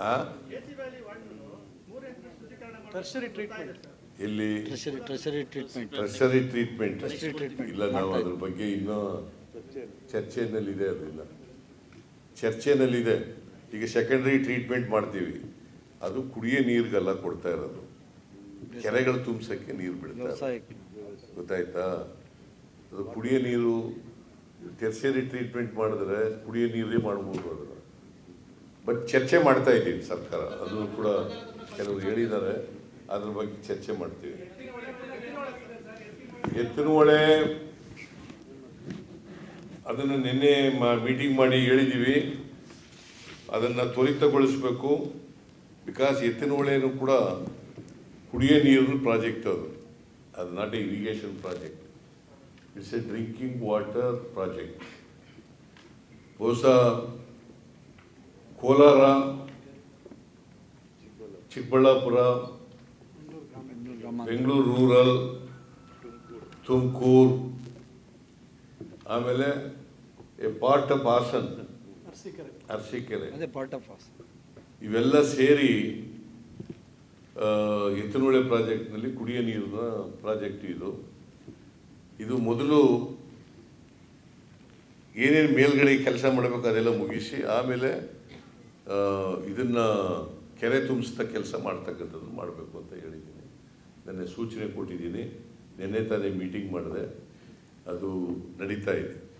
ಆ? Tertiary treatment ಇಲ್ಲಿ treasury treasury treatment treasury treatment Tertiary ಇಲ್ಲ ನಾವು ಅದ್ರ ಬಗ್ಗೆ ಇನ್ನೂ ಚರ್ಚೆನಲ್ಲಿದೆ ಅದಿಲ್ಲ ಚರ್ಚೆನಲ್ಲಿದೆ. ಈಗ ಸೆಕೆಂಡರಿ ಟ್ರೀಟ್ಮೆಂಟ್ ಮಾಡ್ತೀವಿ. ಅದು ಕುಡಿಯೋ ನೀರಿಗೆಲ್ಲ ಕೊಡ್ತಾ ಇರೋದು. ಕೆರೆಗಳು ತುಂಬಿಸಕ್ಕೆ ನೀರು ಬಿಡ್ತಾರೆ ಗೊತ್ತಾಯ್ತಾ? ಅದು ಕುಡಿಯೋ ನೀರು ಟೆರ್ಸರಿ ಟ್ರೀಟ್ಮೆಂಟ್ ಮಾಡಿದ್ರೆ ಕುಡಿಯೋ ನೀರೇ ಮಾಡ್ಬೋದು ಅದನ್ನು. ಬಟ್ ಚರ್ಚೆ ಮಾಡ್ತಾ ಇದ್ದೀವಿ ಸರ್ಕಾರ. ಅದು ಕೂಡ ಕೆಲವರು ಹೇಳಿದ್ದಾರೆ. ಅದ್ರ ಬಗ್ಗೆ ಚರ್ಚೆ ಮಾಡ್ತೀವಿ. ಎತ್ತಿನ ಹೊಳೆ ಅದನ್ನು ನಿನ್ನೆ ಮೀಟಿಂಗ್ ಮಾಡಿ ಹೇಳಿದ್ದೀವಿ. ಅದನ್ನು ತ್ವರಿತಗೊಳಿಸಬೇಕು. ಬಿಕಾಸ್ ಎತ್ತಿನ ಹೊಳೆನೂ ಕೂಡ ಕುಡಿಯೋ ನೀರಿನ ಪ್ರಾಜೆಕ್ಟ್ ಅದು. ಅದು not irrigation project. It's a drinking water project. ಬಹುಶಃ ಕೋಲಾರ ಚಿಕ್ಕಬಳ್ಳಾಪುರ ಬೆಂಗಳೂರು ರೂರಲ್ ತುಮಕೂರು ಆಮೇಲೆ a part of Hassan Arsikere. ಇವೆಲ್ಲ ಸೇರಿ ಎತ್ತನೊಳೆ ಪ್ರಾಜೆಕ್ಟ್ನಲ್ಲಿ ಕುಡಿಯ ನೀರಿನ ಪ್ರಾಜೆಕ್ಟ್ ಇದು. ಇದು ಮೊದಲು ಏನೇನು ಮೇಲ್ಗಡೆ ಕೆಲಸ ಮಾಡಬೇಕು ಅದೆಲ್ಲ ಮುಗಿಸಿ ಆಮೇಲೆ ಇದನ್ನ ಕೆರೆ ತುಂಬಿಸ್ತಾ ಕೆಲಸ ಮಾಡ್ತಕ್ಕಂಥದ್ದು ಮಾಡಬೇಕು ಅಂತ ಹೇಳಿದ್ದೀನಿ. ನೆನ್ನೆ ಸೂಚನೆ ಕೊಟ್ಟಿದ್ದೀನಿ. ನಿನ್ನೆ ತಾನೇ ಮೀಟಿಂಗ್ ಮಾಡಿದೆ. ಅದು ನಡೀತಾ ಇದೆ.